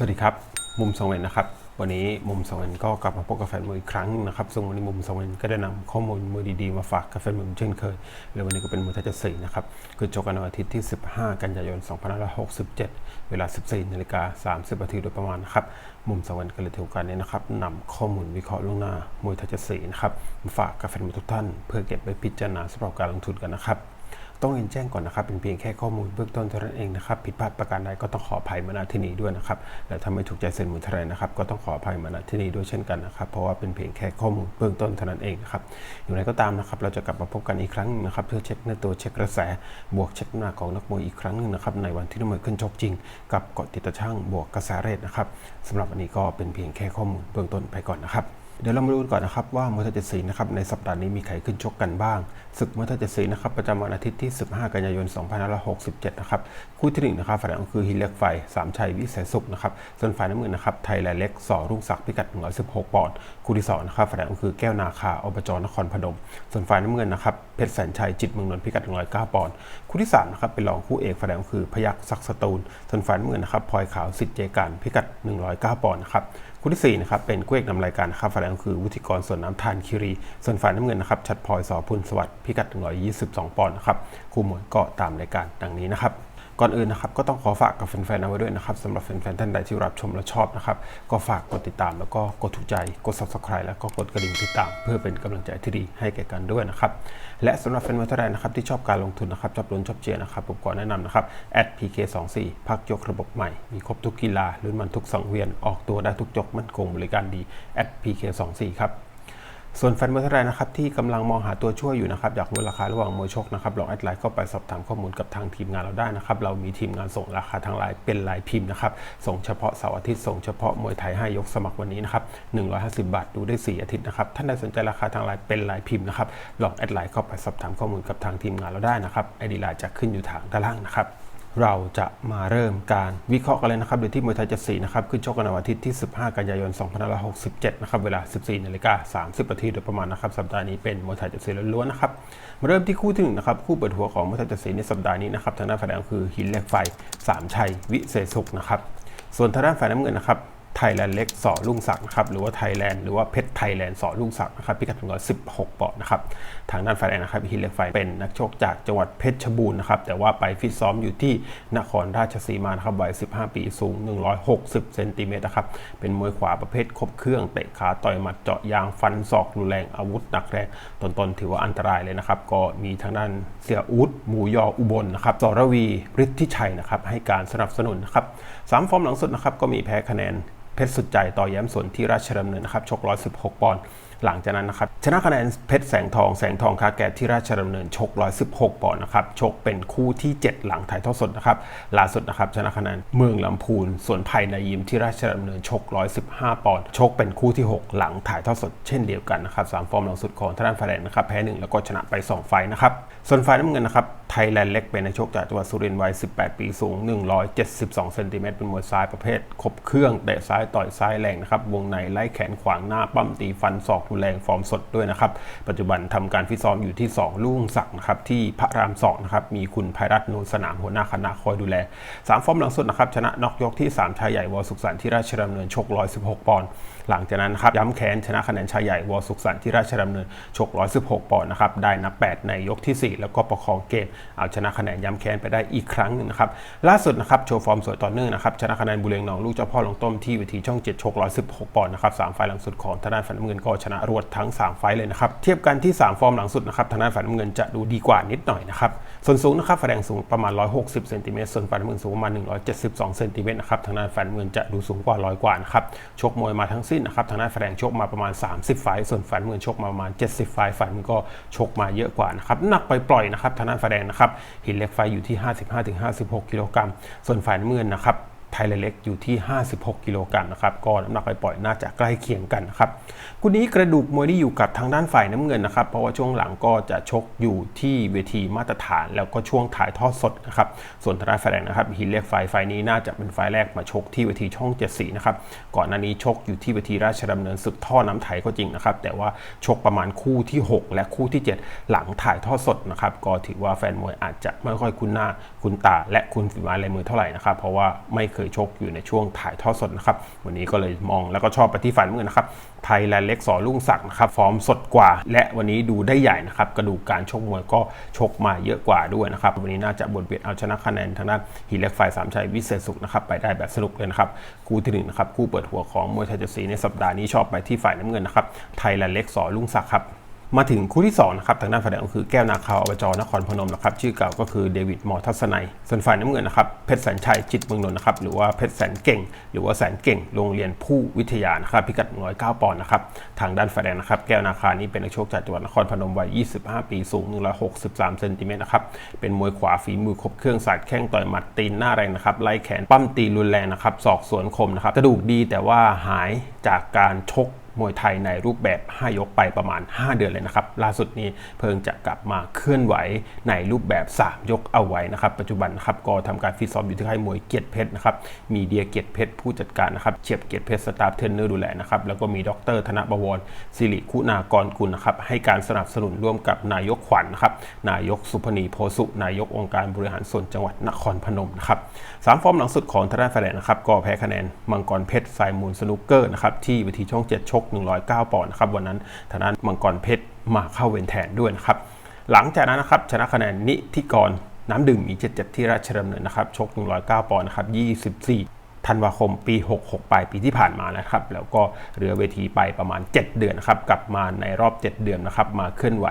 สวัสดีครับ มุมสองเวนนะครับ วันนี้มุมสองเวนก็กลับมาพบกับแฟนมวยอีกครั้งนะครับ ซึ่งวันนี้มุมสองเวนก็ได้นำข้อมูลมวยดีๆ มาฝากกับแฟนมวยเช่นเคย และวันนี้ก็เป็นมวยทัศสี่นะครับ คือจบกันวันอาทิตย์ที่ 15 กันยายน 2567 เวลา 14นาฬิกา30นาทีโดยประมาณนะครับ มุมสองเวนก็เลยถือโอกาสนี้นะครับนำข้อมูลวิเคราะห์ล่วงหน้ามวยทัศสี่นะครับมาฝากกับแฟนมวยทุกท่าน เพื่อเก็บไปพิจารณาสำหรับการลงทุนกันนะครับ ต้องเรียนแจ้งก่อนนะครับ เป็นเพียงแค่ข้อมูลเบื้องต้นเท่านั้นเองนะครับ ผิดพลาดประการใดก็ต้องขออภัยมาณที่นี้ด้วยนะครับ และถ้าไม่ถูกใจเซ็นมูลเทรนะครับ ก็ต้องขออภัยมาณที่นี้ด้วยเช่นกันนะครับ เพราะว่าเป็นเพียงแค่ข้อมูลเบื้องต้นเท่านั้นเองนะครับ อย่างไรก็ตามนะครับ เราจะกลับมาพบกันอีกครั้งนะครับ เพื่อเช็คเนื้อตัวเช็คกระแส บวกเช็คหนักของนักมวยอีกครั้งหนึ่งนะครับ ในวันที่นักมวยขึ้นชกจริง กับเกาะติดตะช่างบวกกระแสเรทนะครับสำหรับวันนี้ก็เป็นเพียงแค่ข้อมูลเบื้องต้นไปก่อนนะครับ เดี๋ยวเรามาดูกันก่อนนะครับว่ามวยไทยเจ็ดสีนะครับในสัปดาห์นี้มีใครขึ้นชกกันบ้าง ศึกมวยไทยเจ็ดสีนะครับประจำวันอาทิตย์ที่ 15 กันยายน 2567 นะครับคู่ที่หนึ่งนะครับฝ่ายแดงคือฮิเล็กไฟสามชัยวิเศษสุขนะครับส่วนฝ่ายน้ำเงินนะครับไทยแลนด์เล็กสอรุ่งศักดิ์พิกัด116ปอนด์คู่ที่สองนะครับฝ่ายแดงคือแก้วนาคาอบจนครพนม ส่วนฝ่ายน้ำเงินนะครับเพชรแสนชัยจิตเมืองนนท์พิกัด109ปอนด์คู่ที่สามนะครับเป็นรองคู่เอกฝ่ายแดงคือพยัคฆ์ศักดิ์สตูลส่วนฝ่ายน้ำเงินนะครับพลอยขาวสิทธิ์เจการพิกัด 109ปอนด์นะครับ คู่ที่4นะครับเป็นคู่เอกนำรายการนะครับฝ่ายแดงคือวุฒิกรส่วนน้ำทานคิรี ส่วนฝ่ายน้ำเงินนะครับชัดพลอยสอพุนสวัสดิ์พิกัด122 ปอนด์นะครับคู่มวยก็ตามรายการดังนี้นะครับ ก่อนอื่นนะครับก็ต้องขอฝากกับแฟนๆเอาไว้ด้วยนะครับสำหรับแฟนๆท่านใดที่รับชมและชอบนะครับก็ฝากกดติดตามแล้วก็กดถูกใจกด subscribe แล้วก็กดกระดิ่งติดตาม เพื่อเป็นกำลังใจที่ดีให้แก่กันด้วยนะครับและสำหรับแฟนมวยท่านใดนะครับที่ชอบการลงทุนนะครับชอบลุ้นชอบเชียร์นะครับผมขอแนะนำนะครับ @pk24 พักยกระบบใหม่มีครบทุกกีฬาลุ้นมันทุกสังเวียนออกตัวได้ทุกยกมั่นคงบริการดี @pk24 ครับ ส่วนแฟนมวยท่านใดนะครับที่กำลังมองหาตัวช่วยอยู่นะครับอยากรู้ราคาระหว่างมวยชกนะครับลองแอดไลน์เข้าไปสอบถามข้อมูลกับทางทีมงานเราได้นะครับเรามีทีมงานส่งราคาทางไลน์เป็นลายพิมพ์นะครับส่งเฉพาะเสาร์อาทิตย์ส่งเฉพาะมวยไทยให้ยกสมัครวันนี้นะครับ150 บาทดูได้ 4 อาทิตย์นะครับท่านใดสนใจราคาทางไลน์เป็นลายพิมพ์นะครับลองแอดไลน์เข้าไปสอบถามข้อมูลกับทางทีมงานเราได้นะครับไอดีไลน์จะขึ้นอยู่ทางด้านล่างนะครับ เราจะมาเริ่มการวิเคราะห์กันเลยนะครับโดยที่มวยไทยเจ็ดสีนะครับ ขึ้นชกกันในวันอาทิตย์ที่ 15 กันยายน 2567 นะครับ เวลา 14นาฬิกา30นาทีโดยประมาณนะครับ สัปดาห์นี้เป็นมวยไทยเจ็ดสีล้วนๆนะครับ มาเริ่มที่คู่ที่หนึ่งนะครับ คู่เปิดหัวของมวยไทยเจ็ดสีในสัปดาห์นี้นะครับ ทางด้านฝ่ายแดงคือหินเหล็กไฟสามชัย วิเศษสุขนะครับ ส่วนทางด้านฝ่ายน้ำเงินนะครับ ไทยแลนด์เล็กสอลุ่งศักดิ์นะครับหรือว่าไทยแลนด์หรือว่าเพชรไทยแลนด์สอลุ่งศักดิ์นะครับพิกัด116ปอนด์นะครับทางด้านฝ่ายแดงนะครับฮินเล็กไฟเป็นนักชกจากจังหวัดเพชรบูรณ์นะครับแต่ว่าไปฟิตซ้อมอยู่ที่นครราชสีมานะครับวัย15ปีสูง160เซนติเมตรนะครับเป็นมวยขวาประเภทครบเครื่องเตะขาต่อยหมัดเจาะยางฟันศอกรุนแรงอาวุธหนักแรงต้นๆถือว่าอันตรายเลยนะครับก็มีทางด้านเสียอูดหมูยออุบลนะครับสรวีฤทธิชัยนะครับให้การสนับสนุนนะครับสามฟอร์มหลังสุดนะครับก็มีแพ้คะแนน เพชรสุดใจต่อแย้มสนที่ราชดำเนินนะครับชก 116 ปอนด์หลังจากนั้นนะครับชนะคะแนนเพชรแสงทองแสงทองคาแกะที่ราชดำเนินชก 116 ปอนด์นะครับชกเป็นคู่ที่ 7 หลังถ่ายทอดสดนะครับล่าสุดนะครับชนะคะแนนเมืองลำพูนส่วนไผ่นายิมที่ราชดำเนินชก 115 ปอนด์ชกเป็นคู่ที่ 6 หลังถ่ายทอดสดเช่นเดียวกันนะครับสามฟอร์มหลังสุดของทางด้านแดงนะครับแพ้หนึ่งแล้วก็ชนะไป 2 ไฟนะครับ ส่วนฝ่ายน้ำเงินนะครับ ไทยแลนด์เล็กเป็นนักชกจากจังหวัดสุรินทร์วัย 18 ปีสูง 172 เซนติเมตรเป็นมวยซ้ายประเภท ครบเครื่องเตะซ้ายต่อยซ้ายแรงนะครับ วงในไล่แขนขวางหน้าปั้มตีฟันศอกรุนแรงฟอร์มสดด้วยนะครับ ปัจจุบันทำการฟิตซ้อมอยู่ที่ 2 ลุ่งศักดิ์นะครับ ที่พระราม2นะครับ มีคุณภัยรัตน์นูสนามหัวหน้าคณะคอยดูแล 3 ฟอร์มหลังสุดนะครับชนะน็อกยกที่ 3 ชายใหญ่วอสุขสันต์ที่ราชดำเนินชก 116 ปอนด์ หลังจากนั้นนะครับย้ำแค้นชนะคะแนนชายใหญ่วอสุขสันต์ที่ราชดำเนินชก 116 ปอนด์นะครับได้นับ 8 ในยกทีสี่ 4 แล้วก็ประคองเกม เอาชนะคะแนนย้ำแค้นไปได้อีกครั้งหนึงนะครับล่าสุดนะครับโชว์ฟอร์มสวยต่อเนื่องนะครับชนะคะแนนบุเรงหนองลูกเจ้าพ่อลงต้มที่เวทีช่อง 7 ชก 116 ปอนด์นะครับสามไฟล์หลังสุดของทางด้านฝ่ายน้ำเงินก็ชนะรวดทั้ง 3 ไฟล์เลยนะครับเทียบกันที่ 3 ฟอร์มหลังสุดนะครับทางด้านฝ่ายน้ำเงินจะดูดีกว่านิดหน่อยนะครับ ส่วนสูงนะครับฝ่ายแดงสูงประมาณ 160เซนติเมตรส่วนฝ่ายน้ำเงินสูงประมาณ 172เซนติเมตรนะครับทางด้านฝ่ายน้ำเงินจะดูสูงกว่าร้อยกว่านะครับชกมวยมาทั้งสิ้นนะครับทางด้านฝ่ายแดงชกมาประมาณ 30ไฟส่วนฝ่ายน้ำเงินชกมาประมาณ 70ไฟล์ฝ่ายน้ำเงินก็ชกมาเยอะกว่านะครับหนักไปปล่อยนะครับทางด้านฝ่ายแดงนะครับหินเล็กไฟอยู่ที่ 55-56 กิโลกรัมส่วนฝ่ายน้ำเงินนะครับ ไทยเล็กอยู่ที่ 56 กิโลกรัมนะครับก็น้ำหนักไปปล่อยน่าจะใกล้เคียงกันนะครับคู่นี้กระดูกมวยที่อยู่กับทางด้านฝ่ายน้ำเงินนะครับ เพราะว่าช่วงหลังก็จะชกอยู่ที่เวทีมาตรฐาน แล้วก็ช่วงถ่ายทอดสดนะครับส่วนทางด้านฝ่ายแดงนะครับหินเล็กไฟไฟนี้น่าจะเป็นไฟแรกมาชกที่เวทีช่องเจ็ดสีนะครับก่อนหน้านี้ชกอยู่ที่เวทีราชดำเนินศึกท่อน้ำไทยก็จริงนะครับแต่ว่าชกประมาณคู่ที่ 6 และคู่ที่ 7 หลังถ่ายทอดสดนะครับก็ถือว่าแฟนมวยอาจจะไม่ค่อยคุ้นหน้าคุ้นตาและคุ้นฝีไม้ลายมือเท่าไหร่นะครับ เพราะว่าไม่เคยชกอยู่ในช่วงถ่ายทอดสดนะครับ วันนี้ก็เลยมองแล้วก็ชอบไปที่ฝ่ายน้ำเงินนะครับ ไทยแลนด์เล็กสอลุ่งศักดิ์นะครับ ฟอร์มสดกว่า และวันนี้ดูได้ใหญ่นะครับ กระดูกการชกมวยก็ชกมาเยอะกว่าด้วยนะครับ วันนี้น่าจะบทเบียดเอาชนะคะแนนทางด้านหินเล็กไฟสามชัยวิเศษสุขนะครับ ไปได้แบบสนุกเลยนะครับ คู่ที่หนึ่งนะครับ คู่เปิดหัวของมวยไทยเจ็ดสีในสัปดาห์นี้ชอบไปที่ฝ่ายน้ำเงินนะครับ ไทยแลนด์เล็กสอลุ่งศักดิ์ครับ มาถึงคู่ที่2นะครับทางด้านฝ่ายแดงก็คือแก้วนาคาอบจนครพนมนะครับชื่อเก่าก็คือเดวิดมอทัศนัยส่วนฝ่ายน้ำเงินนะครับเพชรแสนชัยจิตเมืองนนท์นะครับหรือว่าเพชรแสนเก่ง หรือว่าแสนเก่งโรงเรียนผู้วิทยานะครับพิกัด109ปอนด์นะครับทางด้านฝ่ายแดงนะครับแก้วนาคานี้เป็นนักชกจากจังหวัดนครพนมวัย 25 ปีสูง 163เซนติเมตรนะครับเป็นมวยขวาฝีมือครบเครื่องสาดแข้งต่อยหมัดตีนหน้าแรงนะครับไล่แขนปั้มตีรุนแรงนะครับศอกสวนคมนะครับกระดูกดีแต่ว่าหายจากการชก มวยไทยในรูปแบบ 5 ยกไปประมาณ 5 เดือนเลยนะครับ ล่าสุดนี้เพิ่งจะกลับมาเคลื่อนไหวในรูปแบบ 3 ยกเอาไว้นะครับ ปัจจุบันนะครับก็ทำการฟิตซ้อมอยู่ที่ค่ายมวยเกียรติเพชรนะครับ มีเดียเกียรติเพชรผู้จัดการนะครับ เฉียบเกียรติเพชรสตาฟเทรนเนอร์ดูแลนะครับ แล้วก็มีดรธนบวรสิริคุณากรกุลนะครับ ให้การสนับสนุนร่วมกับนายกขวัญนนะครับ นายกสุพนีโพสุ นายกองค์การบริหารส่วนจังหวัดนครพนมนะครับสามฟอร์มหลังสุดของทางด้านแฟนนะครับ ก็แพ้คะแนนมังกรเพชรสายมูลสนุกเกอร์นะครับที่วิธีช่อง 7 ชก109 ปอนด์นะครับวันนั้นทางด้านมังกรเพชรมาเข้าเวนแทนด้วยนะครับหลังจากนั้นนะครับชนะคะแนนนิติกรน้ำดื่มมี77 ที่ราชดำเนินนะครับชก 109 ปอนด์นะครับ24ธันวาคมปี 66 ปลายปีที่ผ่านมานะครับ แล้วก็เรือเวทีไปประมาณ 7 เดือนนะครับ กลับมาในรอบ 7 เดือนนะครับ มาเคลื่อนไหว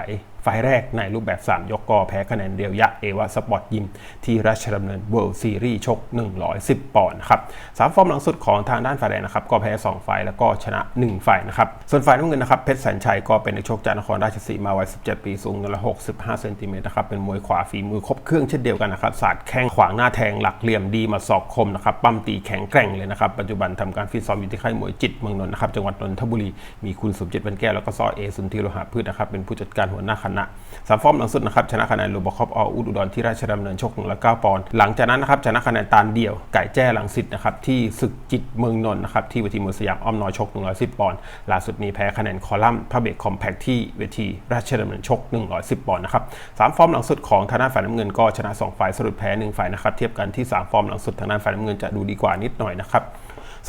ไฟแรกในรูปแบบ 3 ยกกอแพ้คะแนนเดียวยะเอวาสปอร์ตยิม ที่ราชดำเนิน World Series ชก 110 ปอนด์ครับสามฟอร์มหลังสุดของทางด้านฝ่ายแดงนะครับก็แพ้ 2 ไฟแล้วก็ชนะ 1 ไฟนะครับส่วนฝ่ายน้ำเงินนะครับเพชรแสนชัยก็เป็นนักชกจากนครราชสีมาวัย 17 ปีสูง165เซนติเมตรนะครับเป็นมวยขวาฝีมือครบเครื่องเช่นเดียวกันนะครับศาสาดแข้งขวางหน้าแทงหลักเหลี่ยมดีมาศอกคมนะครับปั้มตีแข็งแกร่งเลยนะครับปัจจุบันทำการฟิตซ้อมอยู่ที่ค่ายมวยจิตเมืองนนท์นะครับจังหวัดนนทบุรีมีคุณสมจิตบรรแก้วแล้วก็ซอเอสุนทีโลหะพืชนะครับเป็นผู้จัดการหัวหน้าคณะสามฟอร์มหลังสุดนะครับชนะคะแนนโรบคอปออุดอุดรที่ราชดำเนินชกหนึ่งละเก้าปอนด์หลังจากนั้นนะครับชนะคะแนนตาลเดี่ยวไก่แจ้ลังสิตนะครับที่ศึกจิตเมืองนนท์นะครับที่เวทีมวยสยามอ้อมน้อยชก 110 ปอนด์ล่าสุดนี้แพ้คะแนนคอลัมน์พระเบกคอมแพคที่เวทีราชดำเนินชก 110 ปอนด์นะครับสามฟอร์มหลังสุดของทางด้านฝ่ายน้ำเงินก็ชนะ 2 ฝ่ายสรุปแพ้ 1 ฝ่ายนะครับเทียบกันที่ 3 ฟอร์มหลังสุดทางด้านฝ่ายน้ำเงินจะดูดีกว่านิดหน่อยนะครับ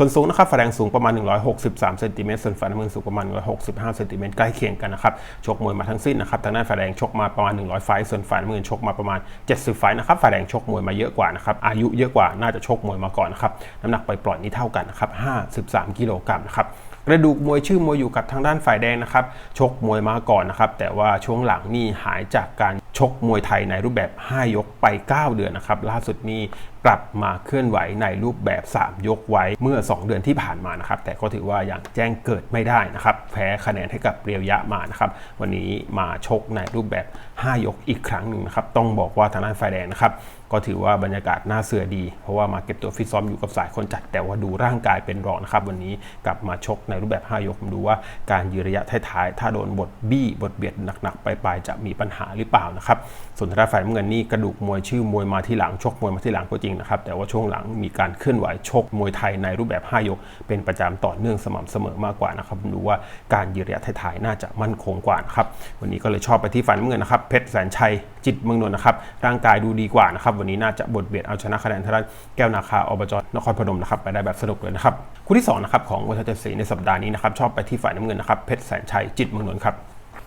ส่วนสูงนะครับฝ่ายแดงสูงประมาณ 163เซนติเมตรส่วนฝ่ายน้ำเงินสูงประมาณ 165เซนติเมตรใกล้เคียงกันนะครับชกมวยมาทั้งสิ้นนะครับทางด้านฝ่ายแดงชกมาประมาณ 100 ไฟส่วนฝ่ายน้ำเงินชกมาประมาณ 70 ไฟนะครับฝ่ายแดงชกมวยมาเยอะกว่านะครับอายุเยอะกว่าน่าจะชกมวยมาก่อนนะครับน้ำหนักไปปล่อยนี้เท่ากันนะครับ53กิโลกรัมนะครับกระดูกมวยชื่อมวยอยู่กับทางด้านฝ่ายแดงนะครับชกมวยมาก่อนนะครับแต่ว่าช่วงหลังนี่หายจากการชกมวยไทยในรูปแบบ 5 ยกไป 9 เดือนนะครับล่าสุดนี้กลับมาเคลื่อนไหวในรูปแบบ 3 ยกไว้เมื่อ 2 เดือนที่ผ่านมานะครับ แต่ก็ถือว่ายังแจ้งเกิดไม่ได้นะครับ แพ้คะแนนให้กับเรียวยะมานะครับ วันนี้มาชกในรูปแบบ 5 ยกอีกครั้งหนึ่งนะครับ ต้องบอกว่าทางด้านฝ่ายแดงนะครับ ก็ถือว่าบรรยากาศน่าเสือดี เพราะว่ามาเก็บตัวฟิตซ้อมอยู่กับสายคนจัด แต่ว่าดูร่างกายเป็นรองนะครับ วันนี้กลับมาชกในรูปแบบ 5 ยกผมดูว่าการยืนระยะท้ายๆถ้าโดนบทบี้บทเบียดหนักๆไปๆจะมีปัญหาหรือเปล่านะครับ ส่วนทางด้านฝ่ายน้ำเงินนี่กระดูกมวยชื่อมวยมาที่หลังชกมวยมาที่หลังก็จริงนะครับ แต่ว่าช่วงหลังมีการเคลื่อนไหวชกมวยไทยในรูปแบบ 5 ยก เป็นประจำต่อเนื่องสม่ำเสมอมากกว่านะครับดูว่าการยืนระยะท้ายๆน่าจะมั่นคงกว่านะครับวันนี้ก็เลยชอบไปที่ฝ่ายน้ำเงินนะครับเพชรแสนชัยจิตเมืองนนท์นะครับร่างกายดูดีกว่านะครับวันนี้น่าจะบทเบียดเอาชนะคะแนนทางด้านแก้วนาคาอบจนครพนมนะครับไปได้แบบสนุกเลยนะครับคู่ที่สองนะครับของวัฒนศรีในสัปดาห์นี้นะครับชอบไปที่ฝ่ายน้ำเงินนะครับเพชรแสนชัยจิตเมืองนนท์ครับ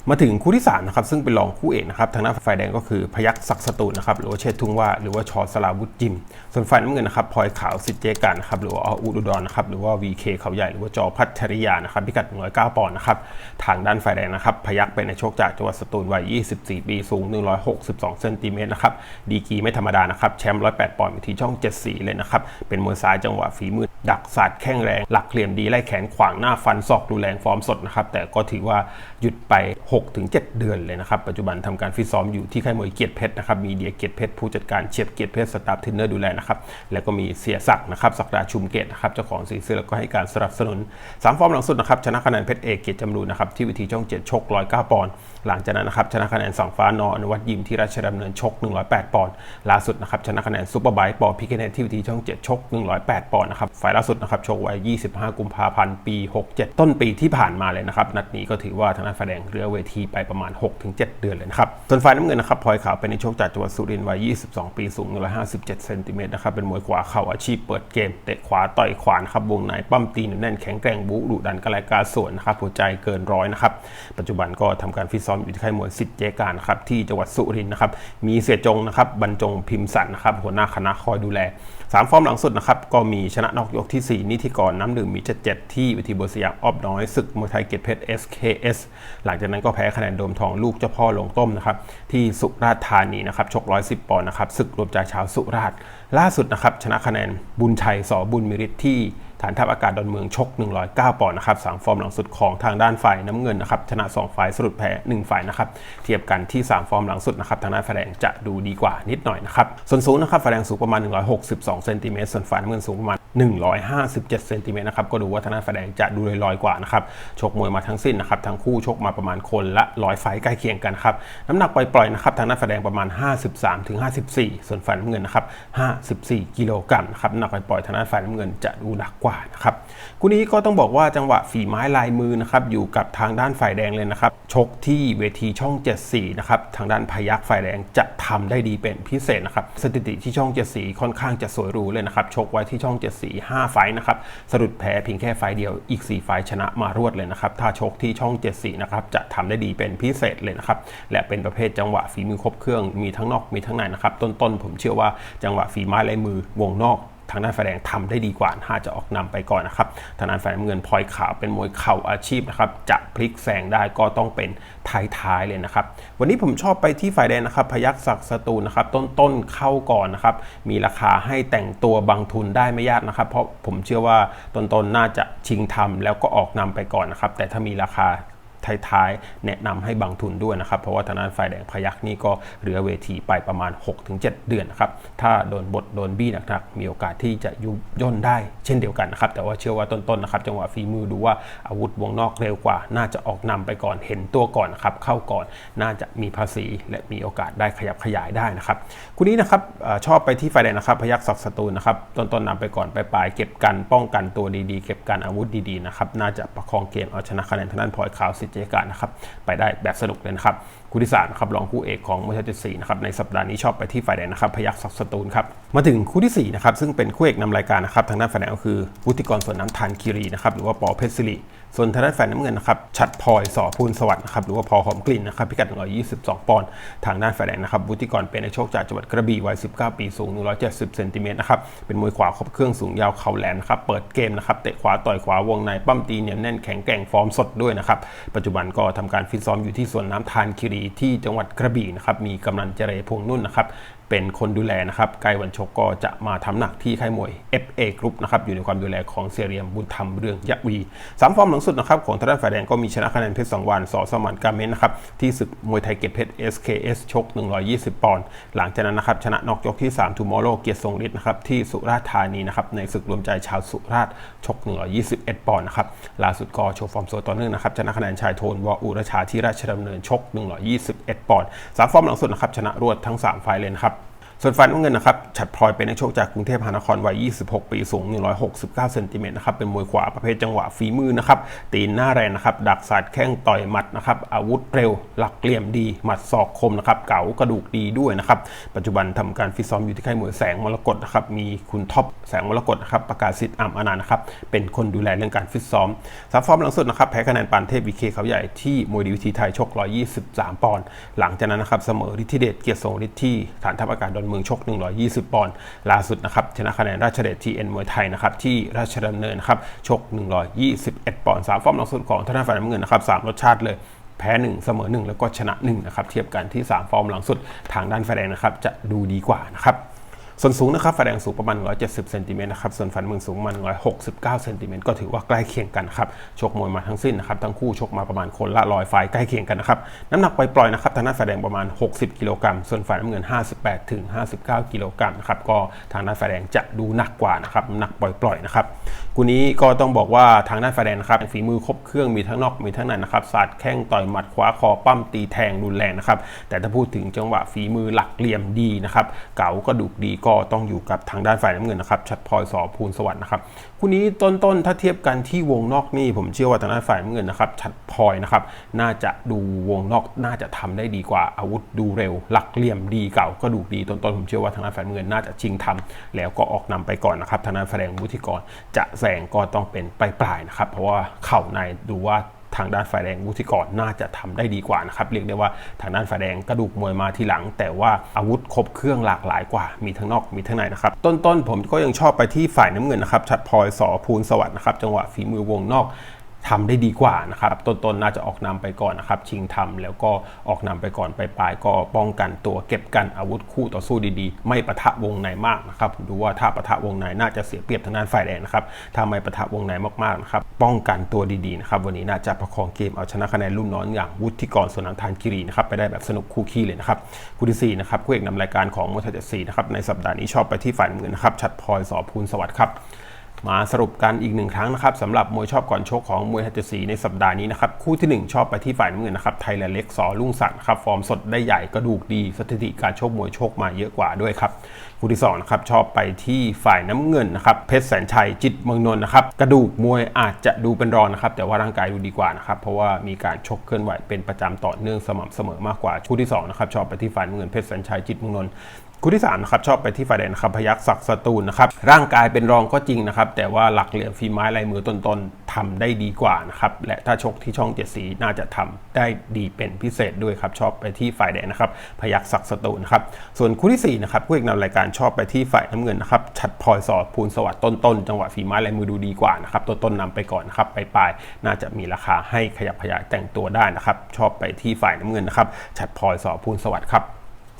มาถึงคู่ที่3นะครับซึ่งเป็นรองคู่เอกนะครับทางด้านฝ่ายแดงก็คือพยัคฆ์ศักสตูนะครับหรือว่าเชษทุ่งว่าหรือว่าชอสลาวุธจิม ส่วนฝ่ายน้ำเงินนะครับพลอยขาวสิทธิ์เจกันนะครับหรือว่าออุดุดรนะครับหรือว่า VK เคเขาใหญ่หรือว่าจอพัทริยานะครับพิกัด109ปอนด์นะครับทางด้านฝ่ายแดงนะครับพยัคฆ์เป็นในโชคจากจังหวัดสตูลวัย 24 ปีสูง 162เซนติเมตรนะครับดีกีไม่ธรรมดานะครับแชมป์108ปอนด์อยู่ที่ช่อง 74 เลยนะครับเป็นมวยซ้ายจังหวะฝีมือดักสาดแข้งแรง หลักเหลี่ยมดีไล่แขนขวางหน้าฟันศอกดูแรงฟอร์มสดนะครับแต่ก็ถือว่า หยุดไป 6-7 เดือนเลยนะครับ ปัจจุบันทำการฟิตซ้อมอยู่ที่ค่ายมวยเกียรติเพชรนะครับ มีเดียเกียรติเพชรผู้จัดการเฉียบเกียรติเพชรสตาฟเทรนเนอร์ดูแลนะครับ แล้วก็มีเสียศักดิ์นะครับศักดาชุมเกตนะครับเจ้าของสีเสื้อแล้วก็ให้การสนับสนุน3ฟอร์มหลังสุดนะครับชนะคะแนนเพชรเอกเกียรติจำรูนนะครับที่วิธีช่อง7ชก109ปอนด์ หลังจากนั้นนะครับชนะคะแนนสังฟ้านออนวัตยิมที่ราชดำเนินชก 108 ปอนด์ล่าสุดนะครับชนะคะแนนซุปเปอร์ไบค์ปอพิกเนตที่วิธีช่อง 7 ชก 108 ปอนด์นะครับฝ่ายล่าสุดนะครับชกไว้ 25 กุมภาพันธ์ ปี 67 ต้นปีที่ผ่านมาเลยนะครับ นัดนี้ก็ถือว่าทางด้านฝ่ายแดงเรือเวทีไปประมาณ 6-7 เดือนเลยนะครับส่วนฝ่ายน้ำเงินนะครับพลอยขาวเป็นในชคจากจังหวัดสุรินทร์วัย 22 ปีสูง 157 เซนติเมตรนะครับเป็นมวยขวาเข่าอาชีพเปิดเกมเตะขวาต่อยขวานครับวงในปั้มตีแน่นแข็งแกร่งบูดุดันกระไรกาสวนนะครับหัวใจเกินร้อยนะครับปัจจุบันก็ทำการฟิตซ้อมอยู่ที่ค่ายมวยสิทธิ์เจการครับที่จังหวัดสุรินทร์นะครับมีเสียจงนะครับบรรจงพิมพ์สันนะครับหัวหน้าคณะคอยดูแล3ฟอร์มหลังสุดนะครับก็มีชนะนอกยกที่ 4 นิธิกรน้ำดื่มมี77ที่วิธีบสยามออบน้อยศึกมวยไทยเกตเพชร SKS หลังจากนั้นก็แพ้คะแนนโดมทองลูกเจ้าพ่อลงต้มนะครับที่สุราษฎร์ธานีนะครับชก110ปอนด์นะครับศึกรวมใจชาวสุราษฎร์ล่าสุดนะครับชนะคะแนนบุญชัยสอบุญมิริตที่ ฐานทัพอากาศดอนเมืองชก 109 ปอนด์นะครับสามฟอร์มหลังสุดของทางด้านฝ่ายน้ำเงินนะครับชนะ 2 ฝ่ายสรุปแพ้ 1 ฝ่ายนะครับเทียบกันที่ 3 ฟอร์มหลังสุดนะครับทางด้านฝ่ายแดงจะดูดีกว่านิดหน่อยนะครับส่วนสูงนะครับฝ่ายแดงสูงประมาณ 162เซนติเมตรส่วนฝ่ายน้ำเงินสูงประมาณ 157เซนติเมตรนะครับก็ดูว่าทางด้านฝ่ายแดงจะดูลอยๆกว่านะครับชกมวยมาทั้งสิ้นนะครับทั้งคู่ชกมาประมาณคนละร้อยไฟใกล้เคียงกันครับน้ำหนักปล่อยๆนะครับทางด้านฝ่ายแดงประมาณ 53-54 ส่วนฝ่ายน้ำเงินนะครับ54 กิโลกรัมนะครับน้ำหนักปล่อยๆทางด้านฝ่ายน้ำเงินจะดูหนักกว่านะครับคู่นี้ก็ต้องบอกว่าจังหวะฝีไม้ลายมือนะครับอยู่กับทางด้านฝ่ายแดงเลยนะครับชกที่เวทีช่อง 74 นะครับทางด้านพยักฝ่ายแดงจะทำได้ดีเป็นพิเศษนะครับสถิติที่ช่อง 74 ค่อนข้างจะสวยหรูเลยนะครับชกไว้ที่ช่อง 74 5 ไฟนะครับสะดุดแพ้เพียงแค่ไฟเดียวอีก 4 ไฟชนะมารวดเลยนะครับถ้าชกที่ช่อง 74 นะครับจะทำได้ดีเป็นพิเศษเลยนะครับและเป็นประเภทจังหวะฝีมือครบเครื่องมีทั้งนอกมีทั้งในนะครับต้นๆผมเชื่อว่าจังหวะฝีไม้ลายมือวงนอก ทางด้านฝ่ายแดงทำได้ดีกว่าน่าจะออกนำไปก่อนนะครับทางด้านฝ่ายน้ำเงินพลอยขาวเป็นมวยเข่าอาชีพนะครับจะพลิกแซงได้ก็ต้องเป็นท้ายๆเลยนะครับ วันนี้ผมชอบไปที่ฝ่ายแดงนะครับ พยักศักดิ์สตูนะครับ ต้นๆเข้าก่อนนะครับ มีราคาให้แต่งตัวบางทุนได้ไม่ยากนะครับ เพราะผมเชื่อว่าต้นๆน่าจะชิงทำแล้วก็ออกนำไปก่อนนะครับ แต่ถ้ามีราคา ท้ายๆ แนะนำให้บางทุนด้วยนะครับ เพราะว่าทางด้านฝ่ายแดงพยักนี่ก็เหลือเวทีไปประมาณ 6-7 เดือนนะครับ ถ้าโดนบทโดนบี้หนักๆ มีโอกาสที่จะยุบย่นได้เช่นเดียวกันนะครับ แต่ว่าเชื่อว่าต้นๆนะครับจังหวะฝีมือดูว่าอาวุธวงนอกเร็วกว่า น่าจะออกนำไปก่อนเห็นตัวก่อนนะครับเข้าก่อนน่าจะมีภาษีและมีโอกาสได้ขยับขยายได้นะครับคู่นี้นะครับชอบไปที่ฝ่ายแดงนะครับพยักศักสตูลนะครับต้นๆนำไปก่อนไปปลายเก็บกันป้องกันตัวดีๆ เก็บกันอาวุธดีๆนะครับน่าจะประคองเกมเอาชนะคะแนนทางด้านพลอยขาวสิทธิ์เจการนะครับไปได้แบบสนุกเลยนะครับคู่ที่สามครับรองคู่เอกของมวยไทยเจ็ดสีนะครับในสัปดาห์นี้ชอบไปที่ฝ่ายแดงนะครับพยักศักสตูลครับมาถึงคู่ที่สี่นะครับซึ่งเป็นคู่เอกนำรายการนะครับทางด้านฝ่ายแดงก็คือวุฒิกรสวนน้ำทานคีรีนะครับหรือว่าปอเพชรศิริ ส่วนทางด้านฝ่ายน้ำเงินนะครับชัดพลอยสอพูนสวัสดิ์นะครับหรือว่าพอหอมกลิ่นนะครับพิกัด 122 ปอนด์ทางด้านฝ่ายแดงนะครับวุฒิกรเป็นนักชกจากจังหวัดกระบี่วัย 19 ปีสูง 170 เซนติเมตรนะครับเป็นมวยขวาครบเครื่องสูงยาวเข่าแหลมนะครับเปิดเกมนะครับเตะขวาต่อยขวาวงในปั้มตีเหนียวแน่นแข็งแกร่งฟอร์มสดด้วยนะครับปัจจุบันก็ทำการฟิตซ้อมอยู่ที่สวนน้ำทานคีรีที่จังหวัดกระบี่นะครับมีกำนันเจเรพวงนุ่นนะครับ เป็นคนดูแลนะครับใกวันชกก็จะมาทำหนักที่ค่ายมวย FA Group นะครับอยู่ในความดูแลของเซียเรียมบุญธรรมเรื่องยะวีสามฟอร์มหลังสุดนะครับของทางด้านฝ่ายแดงก็มีชนะคะแนนเพชรสองวันสอสมานกาเมนนะครับที่ศึกมวยไทยเกียรติเพชร SKS ชก 120 ปอนด์หลังจากนั้นนะครับชนะนอกยกที่3 Tomorrow เกียรติทรงฤทธิ์นะครับที่สุราษฎร์ธานีนะครับในศึกรวมใจชาวสุราษฎร์ชก 121 ปอนด์นะครับล่าสุดก็โชว์ฟอร์มสวยต่อเนื่องนะครับชนะคะแนนชายโทนวออุรชาที่ราชดำเนินชก 121 ปอนด์สามฟอร์มหลังสุดนะครับชนะรวดทั้งสามไฟล์เลยนะครับ ส่วนฝ่ายน้ำเงินนะครับฉัดพลอยเป็นนักชกจากกรุงเทพมหานครวัย 26 ปีสูง 169 เซนติเมตรนะครับ เป็นมวยขวาประเภทจังหวะฝีมือนะครับ ตีนหน้าแรงนะครับ ดักสาดแข้งต่อยหมัดนะครับ อาวุธเร็ว หลักเหลี่ยมดี หมัดศอกคมนะครับ เก๋ากระดูกดีด้วยนะครับ ปัจจุบันทำการฟิตซ้อมอยู่ที่ค่ายมวยแสงมรกตนะครับ มีคุณท็อปแสงมรกตนะครับประกาศสิทธิ์อ่ำอนันต์นะครับ เป็นคนดูแลเรื่องการฟิตซ้อมสามฟอร์มหลังสุดนะครับ แพ้คะแนนปานเทพวีเคเขาใหญ่ที่มวยดีวิธีไทยชก 123 ปอนด์ หลังจากนั้นนะครับ เสมอฤทธิเดชเกียรติทรงฤทธิ์ที่ฐานทัพอากาศดอนเมืองชก 120 ปอนด์ล่าสุดนะครับชนะคะแนนราชเดชทีเอ็นมวยไทยนะครับที่ราชดำเนินครับชก 121 ปอนด์สามฟอร์มหลังสุดของทาน้านฝ่ายน้ำเงินนะครับสามรสชาติเลยแพ้1เสมอ 1 แล้วก็ชนะ1นะครับเทียบกันที่ 3 ฟอร์มหลังสุดทางด้านแฟแดงนะครับจะดูดีกว่านะครับ ส่วนสูงนะครับฝ่ายแดงสูงประมาณ 170 เซนติเมตรนะครับ ส่วนฝ่ายน้ำเงินสูงประมาณ 169 เซนติเมตรก็ถือว่าใกล้เคียงกันครับ ชกมวยมาทั้งสิ้นนะครับ ทั้งคู่ชกมาประมาณคนละร้อยไฟใกล้เคียงกันนะครับ น้ำหนักปล่อยๆนะครับทางด้านฝ่ายแดงประมาณ 60 กิโลกรัม ส่วนฝ่ายน้ำเงิน 58 ถึง 59 กิโลกรัมนะครับ ก็ทางด้านฝ่ายแดงจะดูหนักกว่านะครับหนักปล่อยๆนะครับกูนี้ก็ต้องบอกว่าทางด้านฝ่ายแดงนะครับฝีมือครบเครื่องมีทั้งนอกมีทั้งในนะครับสาดแข้งต่อยหมัดคว้าคอปั้มตีแทงรุนแรงนะครับแต่ถ้าพูดถึงจังหวะฝีมือหลักเหลี่ยมดีนะครับเก๋ากระดูกดีก็ก็ต้องอยู่กับทางด้านฝ่ายน้ำเงินนะครับ ชัดพลอยสอภูลสวัสดิ์นะครับคู่นี้ต้นๆถ้าเทียบกันที่วงนอกนี่ผมเชื่อว่าทางด้านฝ่ายน้ำเงินนะครับ ชัดพลอยนะครับ น่าจะดูวงนอกน่าจะทำได้ดีกว่าอาวุธดูเร็ว หลักเหลี่ยมดีเก่าก็ดูดีต้นๆผมเชื่อว่าทางด้านฝ่ายน้ำเงินน่าจะชิงทำแล้วก็ออกนำไปก่อนนะครับทางด้านฝ่ายแดงวุฒิกรจะแซงก็ต้องเป็นปลายๆนะครับเพราะว่าเข่าในดูว่า ทางด้านฝ่ายแดงวุฒิกรน่าจะทำได้ดีกว่านะครับเรียกได้ว่าทางด้านฝ่ายแดงกระดูกมวยมาทีหลัง แต่ว่าอาวุธครบเครื่องหลากหลายกว่ามีทั้งนอกมีทั้งในนะครับต้นๆผมก็ยังชอบไปที่ฝ่ายน้ำเงินนะครับชัดพลอยสอภูลสวัสดิ์นะครับจังหวะฝีมือวงนอก ทำได้ดีกว่านะครับต้นๆน่าจะออกนำไปก่อนนะครับ ชิงทำแล้วก็ออกนำไปก่อนไปปลายๆก็ป้องกันตัวเก็บกันอาวุธคู่ต่อสู้ดีๆ ไม่ปะทะวงในมากนะครับผมดูว่าถ้าปะทะวงในน่าจะเสียเปรียบทางด้านฝ่ายแดงนะครับถ้าไม่ปะทะวงในมากๆนะครับป้องกันตัวดีๆนะครับวันนี้น่าจะประคองเกมเอาชนะคะแนนรุ่นน้องอย่างวุฒิกรสนน้ำทานคิรีนะครับไปได้แบบสนุกคู่ขี้เลยนะครับคู่ที่สี่นะครับคู่เอกนำรายการของมวยไทยเจ็ดสีนะครับในสัปดาห์นี้ชอบไปที่ฝ่ายน้ำเงินนะครับชัดพลอยสอภูลสวัสดิ์ครับ มาสรุปกันอีกหนึ่งครั้งนะครับสำหรับมวยชอบก่อนชกของมวยฮัตสีในสัปดาห์นี้นะครับคู่ทีหนึ่1 ชอบไปที่ฝ่ายน้ำเงินนะครับไทยแลนด์เล็กสอลุ่งสักดิ์นครับฟอร์มสดได้ใหญ่กระดูกดีสถิติการชกมวยโชคมาเยอะกว่าด้วยครับคู่ที่2นะครับชอบไปที่ฝ่ายน้ำเงินนะครับเพชรแสนชัยจิตเมืองนนท์นะครับกระดูกมวยอาจจะดูเป็นรองนะครับแต่ว่าร่างกายดูดีกว่านะครับเพราะว่ามีการชกเคลื่อนไหวเป็นประจำต่อเนื่องสม่ำเสมอมากกว่าคู่ที่สองนะครับชอบไปที่ฝ่ายน้ำเงินเพชรแสนชัยจิตเมืองนนท์ คู่ที่3นะครับชอบไปที่ฝ่ายแดงนะครับพยักศักสตูลนะครับร่างกายเป็นรองก็จริงนะครับ แต่ว่าหลักเหลี่ยมฝีไม้ลายมือต้นๆทำได้ดีกว่านะครับและถ้าชกที่ช่องเจ็ดสีน่าจะทำได้ดีเป็นพิเศษด้วยครับชอบไปที่ฝ่ายแดงนะครับพยักศักสตูลนะครับส่วนคู่ที่สี่นะครับคู่เอกนำรายการชอบไปที่ฝ่ายน้ำเงินนะครับชัดพลอยสอภูลสวัสดิ์ต้นๆจังหวะฝีไม้ลายมือดูดีกว่านะครับต้นๆนำไปก่อนนะครับไปปลายๆน่าจะมีราคาให้ขยับขยายแต่งตัวได้นะครับชอบไปที่ฝ่ายน้ำเงินนะครับชัดพลอยสอภูลสวัสดิ์ครับ